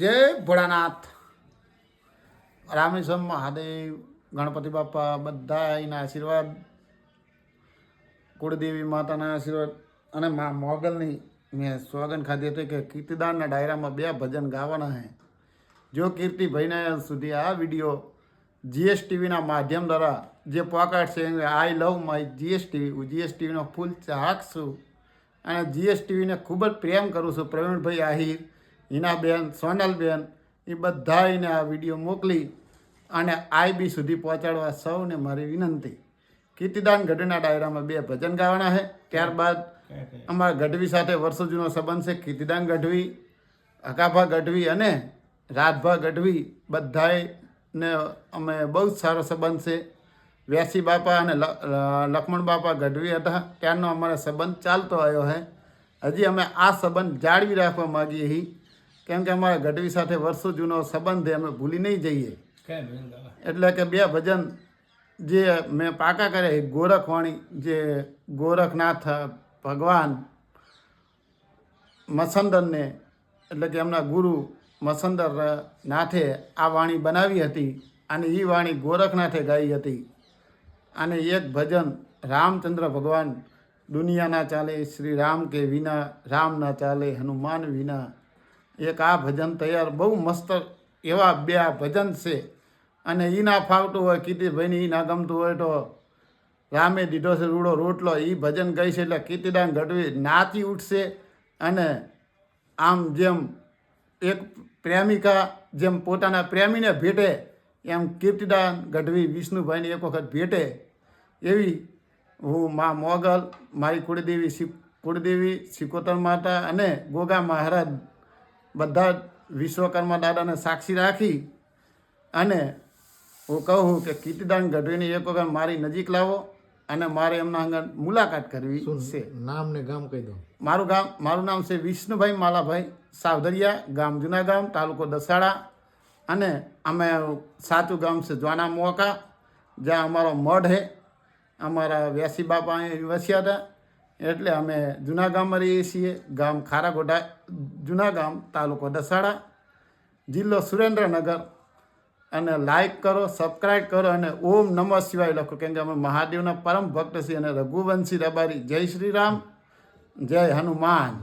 જય ભોળાનાથ. રામેશ્વર મહાદેવ, ગણપતિ બાપા બધા એના આશીર્વાદ, કુળદેવી માતાના આશીર્વાદ અને મા મોગલની મેં સ્વાગન ખાધી હતી કે કીર્તિદાનના ડાયરામાં બે ભજન ગાવાના હે. જો કીર્તિભાઈને સુધી આ વીડિયો જીએસટીવીના માધ્યમ દ્વારા જે પહોંચાડશે આઈ લવ માય જીએસટીવી, હું જીએસટીવીનો ફૂલ ચાહક છું અને જીએસટીવીને ખૂબ જ પ્રેમ કરું છું. પ્રવીણભાઈ આહિર હિનાબેન, સોનલબેન, એ બધાને આ વીડિયો મોકલી અને આઈબી સુધી પહોંચાડવા સૌને મારી વિનંતી. કીર્તિદાન ગઢના ડાયરામાં બે ભજન ગાવાના છે. ત્યારબાદ અમારા ગઢવી સાથે વર્ષો જૂનો સંબંધ છે. કીર્તિદાન ગઢવી અકાભા ગઢવી અને રાધભા ગઢવી બધાએ ને અમે બહુ જ સારો સંબંધ છે. વ્યાસી બાપા અને લક્ષ્મણ બાપા ગઢવી હતા. ત્યારનો અમારો સંબંધ ચાલતો આવ્યો છે. હજી અમે આ સંબંધ જાળવી રાખવા માગીએ છીએ. કેમ કે અમારા ગઢવી સાથે વર્ષો જૂનો સંબંધ છે અમે ભૂલી નહીં જઈએ. એટલે કે બે ભજન જે મેં પાકા કર્યા એ ગોરખવાણી જે ગોરખનાથ ભગવાન મસંદરને એટલે કે એમના ગુરુ મસંદર નાથે આ વાણી બનાવી હતી અને એ વાણી ગોરખનાથે ગાઈ હતી. અને એક ભજન રામચંદ્ર ભગવાન દુનિયાના ચાલે શ્રી રામ કે વિના રામ ના ચાલે હનુમાન વિના એક આ ભજન તૈયાર બહુ મસ્ત એવા બે આ ભજન છે. અને એ ના ફાવતું હોય, કીર્તિભાઈને એ ના ગમતું હોય તો રામે દીધો છે રૂડો રોટલો. એ ભજન ગઈ છે એટલે કીર્તિદાન ગઢવી નાચી ઉઠશે અને આમ જેમ એક પ્રેમિકા જેમ પોતાના પ્રેમીને ભેટે, એમ કીર્તિદાન ગઢવી વિષ્ણુભાઈને એક વખત ભેટે. એવી હું મા મોગલ, મારી કુળદેવી કુળદેવી સિકોતર માતા અને ગોગા મહારાજ બધા જ વિશ્વકર્મા દાદાને સાક્ષી રાખી અને હું કહું કે કીર્તિદાન ગઢવીને એક વખત મારી નજીક લાવો અને મારે એમના અંગત મુલાકાત કરવી છે. નામ ને ગામ કહી દો. મારું ગામ મારું નામ છે વિષ્ણુભાઈ માલાભાઈ સાવધરિયા ગામ જૂના ગામ તાલુકો દસાડા. અને અમે સાચું ગામ છે જ્વાના મોકા જ્યાં અમારો મઢ હે. અમારા વ્યાસી બાપા અહીં વસ્યા હતા. એટલે અમે જૂના ગામમાં રહીએ છીએ. ગામ ખારાગોઢા જૂના ગામ, તાલુકો દસાડા, જિલ્લો સુરેન્દ્રનગર. અને લાઈક કરો સબસ્ક્રાઈબ કરો અને ઓમ નમઃ શિવાય લખો, કેમ કે અમે મહાદેવના પરમ ભક્ત છીએ અને રઘુવંશી રબારી. જય શ્રી રામ, જય હનુમાન.